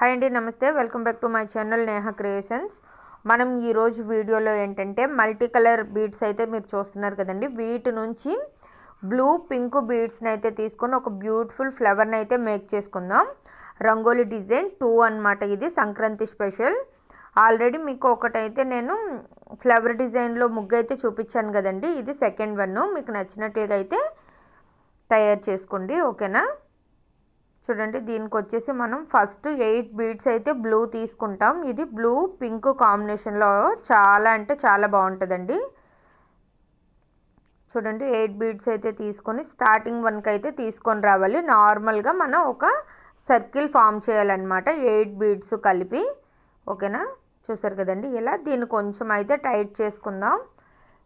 Hi అండి నమస్తే. Welcome back to my channel Neha creations. మనం ఈరోజు వీడియోలో ఏంటంటే మల్టీ కలర్ బీడ్స్ అయితే మీరు చూస్తున్నారు కదండి. వీటి నుంచి బ్లూ పింక్ బీడ్స్ని అయితే తీసుకొని ఒక బ్యూటిఫుల్ ఫ్లవర్ని అయితే మేక్ చేసుకుందాం. రంగోలీ డిజైన్ టూ అన్నమాట ఇది సంక్రాంతి స్పెషల్. ఆల్రెడీ మీకు ఒకటైతే నేను ఫ్లవర్ డిజైన్లో ముగ్గు అయితే చూపించాను కదండి. ఇది సెకండ్ వన్. మీకు నచ్చినట్లుగా అయితే తయారు చేసుకోండి ఓకేనా? చూడండి దీనికి వచ్చేసి మనం ఫస్ట్ ఎయిట్ బీడ్స్ అయితే బ్లూ తీసుకుంటాం. ఇది బ్లూ పింక్ కాంబినేషన్లో చాలా అంటే చాలా బాగుంటుందండి. చూడండి ఎయిట్ బీడ్స్ అయితే తీసుకొని స్టార్టింగ్ వన్కి అయితే తీసుకొని రావాలి. నార్మల్గా మనం ఒక సర్కిల్ ఫామ్ చేయాలన్నమాట ఎయిట్ బీడ్స్ కలిపి. ఓకేనా? చూసారు కదండి ఇలా దీన్ని కొంచెం అయితే టైట్ చేసుకుందాం.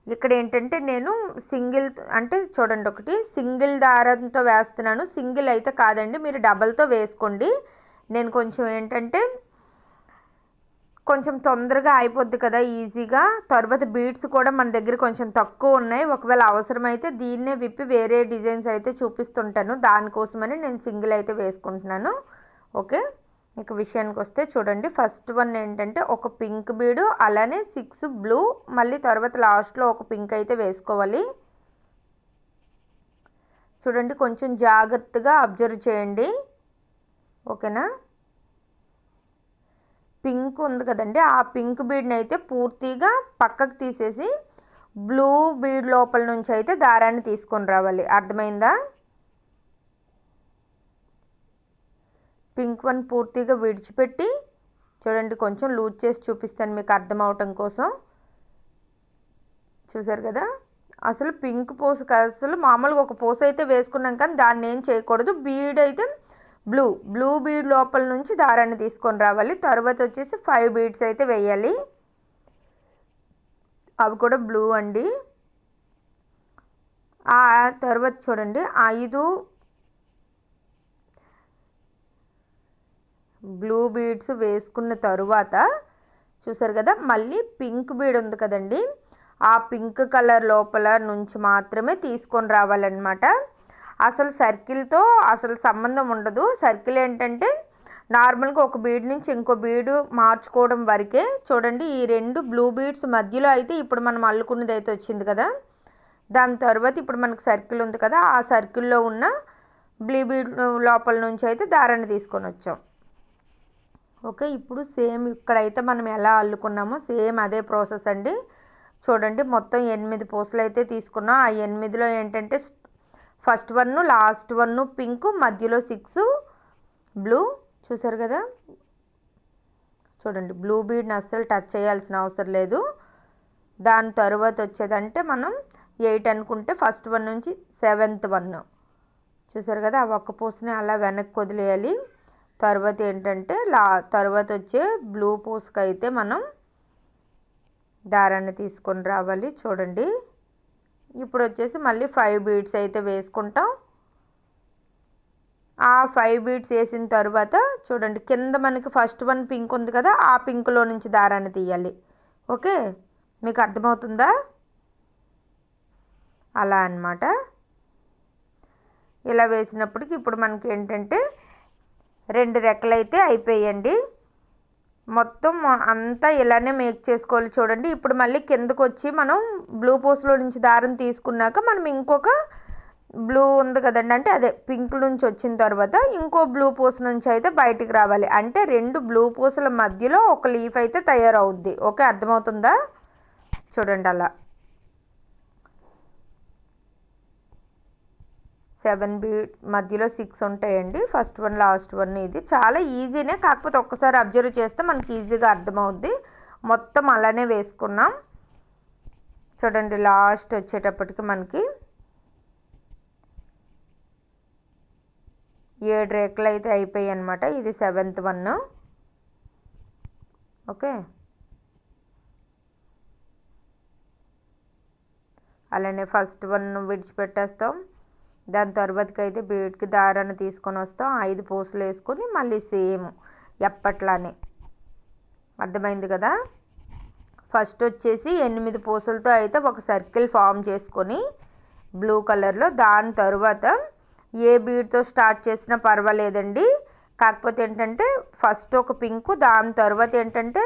ఇక్కడ ఏంటంటే నేను సింగిల్ అంటే చూడండి ఒకటి సింగిల్ దారంతో వేస్తున్నాను. సింగిల్ అయితే కాదండి మీరు డబల్తో వేసుకోండి. నేను కొంచెం ఏంటంటే కొంచెం తొందరగా అయిపోద్ది కదా ఈజీగా. తర్వాత బీడ్స్ కూడా మన దగ్గర కొంచెం తక్కువ ఉన్నాయి. ఒకవేళ అవసరమైతే దీన్నే విప్పి వేరే డిజైన్స్ అయితే చూపిస్తుంటాను. దానికోసమని నేను సింగిల్ అయితే వేసుకుంటున్నాను. ఓకే? ఇక విషయానికి వస్తే చూడండి ఫస్ట్ వన్ ఏంటంటే ఒక పింక్ బీడు అలానే సిక్స్ బ్లూ మళ్ళీ తర్వాత లాస్ట్లో ఒక పింక్ అయితే వేసుకోవాలి. చూడండి కొంచెం జాగ్రత్తగా అబ్జర్వ్ చేయండి. ఓకేనా? పింక్ ఉంది కదండి ఆ పింక్ బీడ్ని అయితే పూర్తిగా పక్కకు తీసేసి బ్లూ బీడ్ లోపల నుంచి అయితే దారాన్ని తీసుకొని రావాలి. అర్థమైందా? పింక్ వన్ పూర్తిగా విడిచిపెట్టి చూడండి కొంచెం లూజ్ చేసి చూపిస్తాను మీకు అర్థం అవటం కోసం. చూసారు కదా? అసలు పింక్ పూస అసలు మామూలుగా ఒక పూస అయితే వేసుకున్నాం కానీ దాన్ని ఏం చేయకూడదు. బీడ్ అయితే బ్లూ బ్లూ బీడ్ లోపల నుంచి దారాన్ని తీసుకొని రావాలి. తర్వాత వచ్చేసి ఫైవ్ బీడ్స్ అయితే వేయాలి. అవి కూడా బ్లూ అండి. ఆ తర్వాత చూడండి ఐదు బ్లూ బీడ్స్ వేసుకున్న తరువాత చూసారు కదా మళ్ళీ పింక్ బీడ్ ఉంది కదండి. ఆ పింక్ కలర్ లోపల నుంచి మాత్రమే తీసుకొని రావాలన్నమాట. అసలు సర్కిల్తో అసలు సంబంధం ఉండదు. సర్కిల్ ఏంటంటే నార్మల్గా ఒక బీడ్ నుంచి ఇంకో బీడు మార్చుకోవడం వరకే చూడండి ఈ రెండు బ్లూ బీడ్స్ మధ్యలో అయితే ఇప్పుడు మనం అల్లుకున్నది అయితే వచ్చింది కదా. దాని తర్వాత ఇప్పుడు మనకు సర్కిల్ ఉంది కదా ఆ సర్కిల్లో ఉన్న బ్లూ బీడ్ లోపల నుంచి అయితే దారాన్ని తీసుకొని వచ్చాం. ఓకే ఇప్పుడు సేమ్ ఇక్కడైతే మనం ఎలా అల్లుకున్నామో సేమ్ అదే ప్రాసెస్ అండి. చూడండి మొత్తం ఎనిమిది పూసలు అయితే తీసుకున్నాం. ఆ ఎనిమిదిలో ఏంటంటే first one last one pink మధ్యలో సిక్స్ బ్లూ చూసారు కదా? చూడండి బ్లూ బీడ్ని అస్సలు టచ్ చేయాల్సిన అవసరం లేదు. దాని తర్వాత వచ్చేదంటే మనం ఎయిట్ అనుకుంటే ఫస్ట్ వన్ నుంచి సెవెంత్ వన్ చూసారు కదా ఆ ఒక్క పూసని అలా వెనక్కి వదిలేయాలి. తర్వాత ఏంటంటే లా తర్వాత వచ్చే బ్లూ పూస్కి అయితే మనం దారాన్ని తీసుకొని రావాలి చూడండి. ఇప్పుడు వచ్చేసి మళ్ళీ ఫైవ్ బీడ్స్ అయితే వేసుకుంటాం. ఆ ఫైవ్ బీడ్స్ వేసిన తర్వాత చూడండి కింద మనకి ఫస్ట్ వన్ పింక్ ఉంది కదా ఆ పింక్లో నుంచి దారాన్ని తీయాలి. ఓకే? మీకు అర్థమవుతుందా? అలా అన్నమాట. ఇలా వేసినప్పటికి ఇప్పుడు మనకి ఏంటంటే రెండు రెక్కలైతే అయిపోయండి. మొత్తం అంతా ఇలానే మేక్ చేసుకోవాలి చూడండి. ఇప్పుడు మళ్ళీ కిందకు వచ్చి మనం బ్లూ పోస్ట్లో నుంచి దారం తీసుకున్నాక మనం ఇంకొక బ్లూ ఉంది కదండి. అంటే అదే పింక్ నుంచి వచ్చిన తర్వాత ఇంకో బ్లూ పూస నుంచి అయితే బయటికి రావాలి. అంటే రెండు బ్లూ పూసల మధ్యలో ఒక లీఫ్ అయితే తయారవుద్ది. ఓకే అర్థమవుతుందా? చూడండి అలా. సెవెన్ బీట్ మధ్యలో సిక్స్ ఉంటాయండి. ఫస్ట్ వన్ లాస్ట్ వన్ ఇది. చాలా ఈజీనే కాకపోతే ఒక్కసారి అబ్జర్వ్ చేస్తే మనకి ఈజీగా అర్థమవుద్ది. మొత్తం అలానే వేసుకున్నాం. చూడండి లాస్ట్ వచ్చేటప్పటికి మనకి ఏడు రేకులు అయితే అయిపోయాయి అనమాట ఇది సెవెంత్ వన్. ఓకే. అలానే ఫస్ట్ వన్ విడిచిపెట్టేస్తాం. దాని తర్వాతకి అయితే బీడ్కి దారాన్ని తీసుకొని వస్తాం ఐదు పూసలు వేసుకొని మళ్ళీ సేమ్ ఎప్పట్లానే. అర్థమైంది కదా? ఫస్ట్ వచ్చేసి ఎనిమిది పూసలతో అయితే ఒక సర్కిల్ ఫామ్ చేసుకొని బ్లూ కలర్లో దాని తర్వాత ఏ బీడ్తో స్టార్ట్ చేసినా పర్వాలేదండి. కాకపోతే ఏంటంటే ఫస్ట్ ఒక పింక్ దాని తర్వాత ఏంటంటే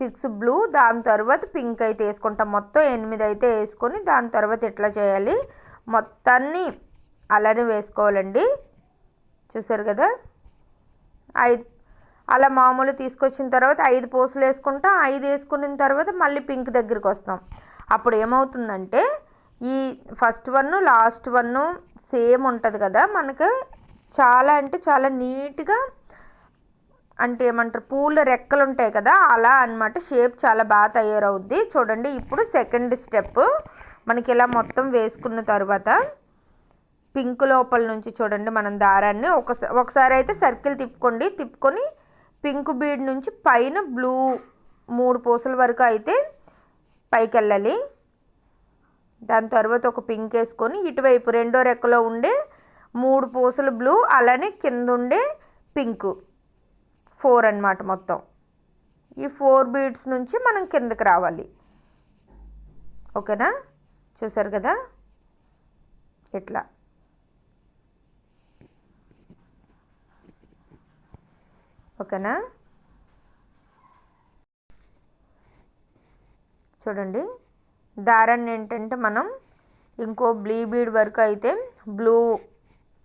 సిక్స్ బ్లూ దాని తర్వాత పింక్ అయితే వేసుకుంటాం. మొత్తం ఎనిమిది అయితే వేసుకొని దాని తర్వాత ఎట్లా చేయాలి? మొత్తాన్ని అలానే వేసుకోవాలండి. చూసారు కదా? ఐదు అలా మామూలు తీసుకొచ్చిన తర్వాత ఐదు పూసలు వేసుకుంటాం ఐదు వేసుకున్న తర్వాత మళ్ళీ పింక్ దగ్గరికి వస్తాం. అప్పుడు ఏమవుతుందంటే ఈ first one last one same ఉంటుంది కదా? మనకు చాలా అంటే చాలా నీట్గా అంటే ఏమంటారు పూల రెక్కలు ఉంటాయి కదా? అలా అనమాట షేప్ చాలా బాగా తయారవుద్ది. చూడండి ఇప్పుడు సెకండ్ స్టెప్ మనకి ఇలా మొత్తం వేసుకున్న తర్వాత పింక్ లోపల నుంచి చూడండి మనం దారాన్ని. ఒక ఒకసారి అయితే సర్కిల్ తిప్పుకోండి. తిప్పుకొని పింక్ బీడ్ నుంచి పైన బ్లూ మూడు పూసల వరకు అయితే పైకి వెళ్ళాలి దాని తర్వాత ఒక పింక్ వేసుకొని ఇటువైపు రెండో రెక్కలో ఉండే మూడు పూసలు బ్లూ అలానే కింద ఉండే పింక్. ఫోర్ అనమాట మొత్తం. ఈ ఫోర్ బీడ్స్ నుంచి మనం కిందకి రావాలి. ఓకేనా? చూసారు కదా? ఇట్లా. ఓకేనా చూడండి. దారాన్ని ఏంటంటే మనం ఇంకో బ్లూ బీడ్ వరకు అయితే బ్లూ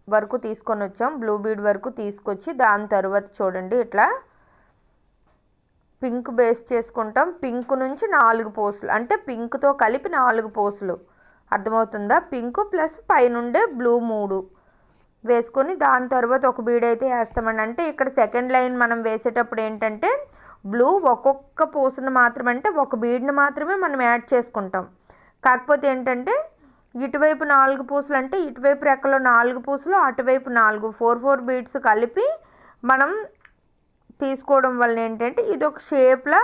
వరకు తీసుకొని వచ్చాం. బ్లూ బీడ్ వరకు తీసుకొచ్చి దాని తర్వాత చూడండి. ఇట్లా పింక్ బేస్ చేసుకుంటాం. పింక్ నుంచి నాలుగు పోసులు అంటే పింక్తో కలిపి నాలుగు పోసులు అర్థమవుతుందా? పింక్ ప్లస్ పైనుండే బ్లూ మూడు. వేసుకొని దాని తర్వాత ఒక బీడ్ అయితే వేస్తామండి. అంటే ఇక్కడ సెకండ్ లైన్ మనం వేసేటప్పుడు ఏంటంటే బ్లూ ఒక్కొక్క పూసను మాత్రమే అంటే ఒక బీడ్ని మాత్రమే మనం యాడ్ చేసుకుంటాం. కాకపోతే ఏంటంటే ఇటువైపు నాలుగు పూసలు అంటే ఇటువైపు రెక్కలో నాలుగు పూసలు అటువైపు నాలుగు ఫోర్ ఫోర్ బీడ్స్ కలిపి మనం తీసుకోవడం వల్ల ఏంటంటే ఇది ఒక షేప్లా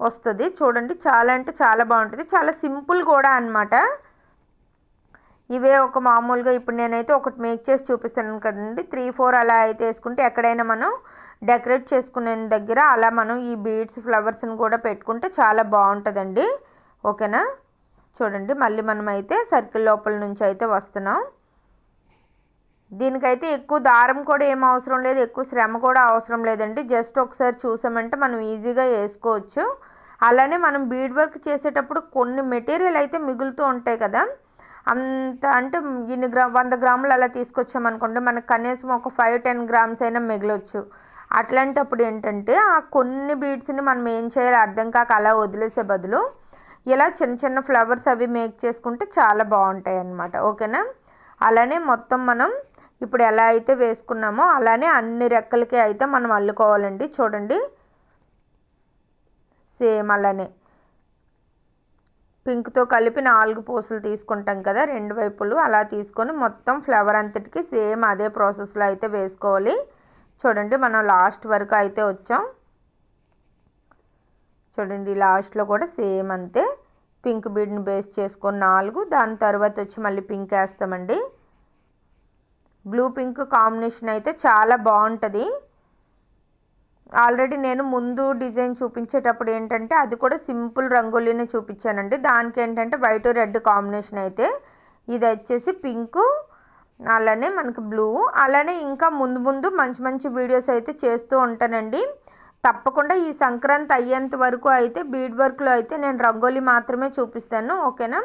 వస్తుంది. చూడండి చాలా అంటే చాలా బాగుంటుంది. చాలా సింపుల్ కూడా అనమాట ఇవే ఒక మామూలుగా ఇప్పుడు నేనైతే ఒకటి మేక్ చేసి చూపిస్తాను కదండి. త్రీ ఫోర్ అలా అయితే వేసుకుంటే ఎక్కడైనా మనం డెకరేట్ చేసుకునే దగ్గర అలా మనం ఈ బీడ్స్ ఫ్లవర్స్ని కూడా పెట్టుకుంటే చాలా బాగుంటుందండి. ఓకేనా? చూడండి మళ్ళీ మనం అయితే సర్కిల్ లోపల నుంచి అయితే వస్తున్నాం. దీనికైతే ఎక్కువ దారం కూడా ఏం అవసరం లేదు ఎక్కువ శ్రమ కూడా అవసరం లేదండి. జస్ట్ ఒకసారి చూసామంటే మనం ఈజీగా వేసుకోవచ్చు. అలానే మనం బీడ్ వర్క్ చేసేటప్పుడు కొన్ని మెటీరియల్ అయితే మిగులుతూ ఉంటాయి కదా. అంత అంటే ఇన్ని గ్రా వంద గ్రాములు అలా తీసుకొచ్చామనుకోండి మనకు కనీసం ఒక ఫైవ్ టెన్ గ్రామ్స్ అయినా మిగలొచ్చు. అట్లాంటప్పుడు ఏంటంటే ఆ కొన్ని బీడ్స్ని మనం ఏం చేయాలి అర్థం కాక అలా వదిలేసే బదులు ఇలా చిన్న చిన్న ఫ్లవర్స్ అవి మేక్ చేసుకుంటే చాలా బాగుంటాయి అన్నమాట ఓకేనా? అలానే మొత్తం మనం ఇప్పుడు ఎలా అయితే వేసుకున్నామో అలానే అన్ని రెక్కలకి అయితే మనం అల్లుకోవాలండి. చూడండి. సేమ్ అలానే. పింక్తో కలిపి నాలుగు పూసలు తీసుకుంటాం కదా రెండు వైపులు అలా తీసుకొని మొత్తం ఫ్లవర్ అంతటికి సేమ్ అదే ప్రాసెస్లో అయితే వేసుకోవాలి. చూడండి మనం లాస్ట్ వరకు అయితే వచ్చాం. చూడండి లాస్ట్లో కూడా సేమ్ అంతే. పింక్ బీడ్ని బేస్ చేసుకొని నాలుగు దాని తర్వాత వచ్చి మళ్ళీ పింక్ వేస్తామండి. బ్లూ పింక్ కాంబినేషన్ అయితే చాలా బాగుంటుంది. ఆల్రెడీ నేను ముందు డిజైన్ చూపించేటప్పుడు ఏంటంటే అది కూడా సింపుల్ రంగోలీనే చూపించానండి. దానికి ఏంటంటే వైట్ రెడ్ కాంబినేషన్ అయితే ఇది వచ్చేసి పింకు అలానే మనకి బ్లూ. అలానే ఇంకా ముందు ముందు మంచి మంచి వీడియోస్ అయితే చేస్తూ ఉంటానండి. తప్పకుండా ఈ సంక్రాంతి అయ్యేంత వరకు అయితే బీడ్ వర్క్లో అయితే నేను రంగోలీ మాత్రమే చూపిస్తాను ఓకేనా?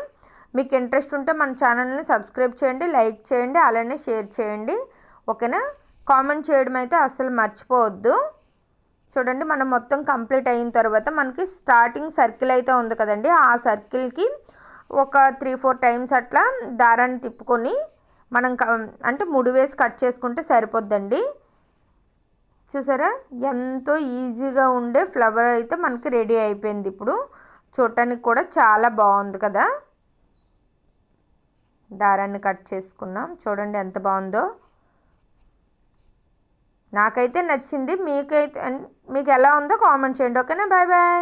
మీకు ఇంట్రెస్ట్ ఉంటే మన ఛానల్ని సబ్స్క్రైబ్ చేయండి లైక్ చేయండి అలానే షేర్ చేయండి ఓకేనా? కామెంట్ చేయడం అయితే అస్సలు మర్చిపోవద్దు. చూడండి మనం మొత్తం కంప్లీట్ అయిన తర్వాత మనకి స్టార్టింగ్ సర్కిల్ అయితే ఉంది కదండి. ఆ సర్కిల్కి ఒక త్రీ ఫోర్ టైమ్స్ అట్లా దారాన్ని తిప్పుకొని మనం అంటే ముడి వేసి కట్ చేసుకుంటే సరిపోద్దండి. చూసారా? ఎంతో ఈజీగా ఉండే ఫ్లవర్ అయితే మనకి రెడీ అయిపోయింది ఇప్పుడు. చూడటానికి కూడా చాలా బాగుంది కదా. దారాన్ని కట్ చేసుకున్నాం. చూడండి ఎంత బాగుందో. నాకైతే నచ్చింది మీకైతే మీకు ఎలా ఉందో కామెంట్ చేయండి. ఓకేనా? Bye bye.